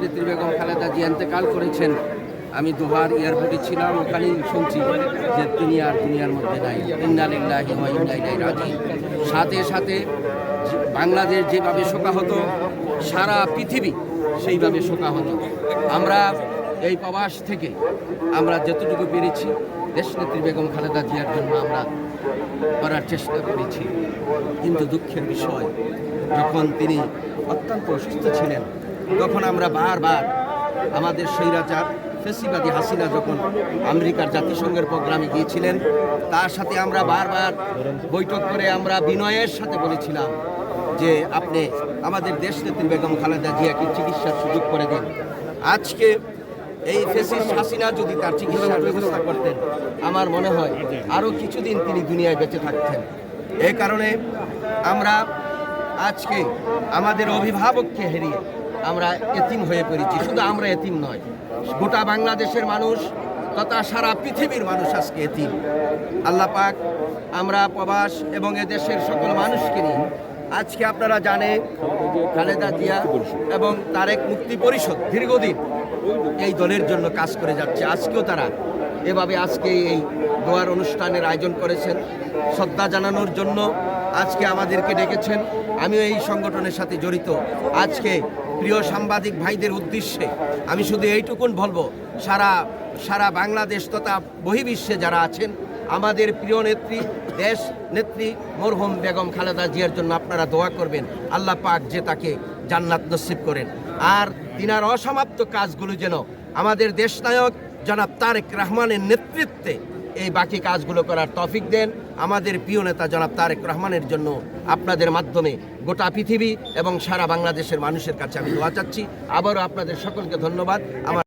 নেত্রী বেগম খালেদা জিয়া ইন্তেকাল করেছেন। আমি দোহার এয়ারপোর্টে ছিলাম, ওখানেই শুনছি যে তিনি আর দুনিয়ার মধ্যে নাই। ইন্নালিল্লাহি ওয়া ইন্না ইলাইহি রাজিউন। সাথে সাথে বাংলাদেশ যেভাবে শোকা হতো সারা পৃথিবী সেইভাবে শোকা হতো আমরা এই প্রবাস থেকে আমরা যতটুকু পেরেছি, দেশ দেশনেত্রী বেগম খালেদা জিয়ার জন্য আমরা করার চেষ্টা করেছি। কিন্তু দুঃখের বিষয়, যখন তিনি অত্যন্ত অসুস্থ ছিলেন তখন আমরা বারবার আমাদের স্বৈরাচার, ফেসিবাদী হাসিনা যখন আমেরিকার জাতিসংঘের প্রোগ্রামে গিয়েছিলেন, তার সাথে আমরা বারবার বৈঠক করে আমরা বিনয়ের সাথে বলেছিলাম যে আপনি আমাদের দেশ নেত্রী বেগম খালেদা জিয়াকে চিকিৎসার সুযোগ করে দিন। আজকে এই ফেসিস হাসিনা যদি তার চিকিৎসার ব্যবস্থা করতেন, আমার মনে হয় আরও কিছুদিন তিনি দুনিয়ায় বেঁচে থাকতেন। এ কারণে আমরা আজকে আমাদের অভিভাবককে হারিয়ে আমরা এতিম হয়ে পড়েছি। শুধু আমরা এতিম নয়, গোটা বাংলাদেশের মানুষ তথা সারা পৃথিবীর মানুষ আজকে এতিম। আল্লাহ পাক আমরা প্রবাস এবং এদেশের সকল মানুষকে নিয়ে আজকে আপনারা জানে খালেদা জিয়া এবং তারেক মুক্তি পরিষদ দীর্ঘদিন এই দলের জন্য কাজ করে যাচ্ছে। আজকেও তারা এভাবে আজকে এই দোয়ার অনুষ্ঠানের আয়োজন করেছেন। শ্রদ্ধা জানানোর জন্য আজকে আমাদেরকে ডেকেছেন। আমিও এই সংগঠনের সাথে জড়িত। আজকে প্রিয় সাংবাদিক ভাইদের উদ্দেশ্যে আমি শুধু এইটুকুন বলব, সারা সারা বাংলাদেশ তথা বহির্বিশ্বে যারা আছেন, আমাদের প্রিয় নেত্রী, দেশ নেত্রী মরহুম বেগম খালেদা জিয়ার জন্য আপনারা দোয়া করবেন, আল্লাহ পাক যে তাকে জান্নাত নসিব করেন। আর তিনার অসমাপ্ত কাজগুলো যেন আমাদের দেশনায়ক জনাব তারেক রহমানের নেতৃত্বে এই বাকি কাজগুলো করার তফিক দেন। আমাদের প্রিয় নেতা জনাব তারেক রহমানের জন্য আপনাদের মাধ্যমে গোটা পৃথিবী এবং সারা বাংলাদেশের মানুষের কাছে আমি দোয়া চাচ্ছি। আবারও আপনাদের সকলকে ধন্যবাদ। আমার